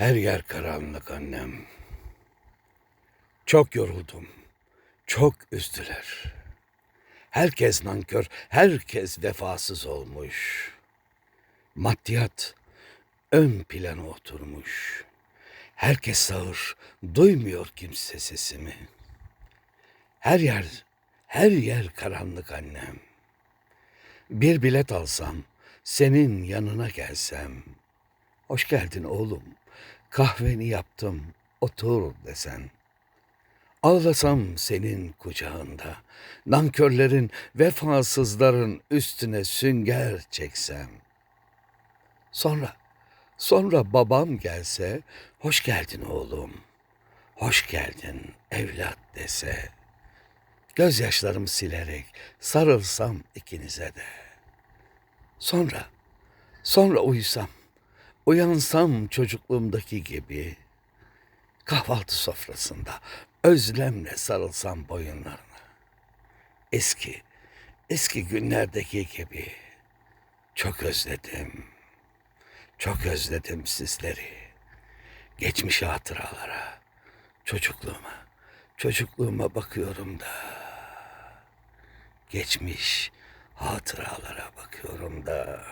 Her yer karanlık annem. Çok yoruldum. Çok üzdüler. Herkes nankör, herkes vefasız olmuş. Maddiyat ön plana oturmuş. Herkes sağır, duymuyor kimse sesimi. Her yer, her yer karanlık annem. Bir bilet alsam, senin yanına gelsem. Hoş geldin oğlum, kahveni yaptım, otur desen. Ağlasam senin kucağında, nankörlerin, vefasızların üstüne sünger çeksem. Sonra, sonra babam gelse, hoş geldin oğlum, hoş geldin evlat dese. Gözyaşlarımı silerek sarılsam ikinize de. Sonra, sonra uyusam, uyansam çocukluğumdaki gibi. Kahvaltı sofrasında özlemle sarılsam boyunlarına. Eski, eski günlerdeki gibi. Çok özledim. Çok özledim sizleri. Geçmiş hatıralara, çocukluğuma, çocukluğuma bakıyorum da. Geçmiş hatıralara bakıyorum da.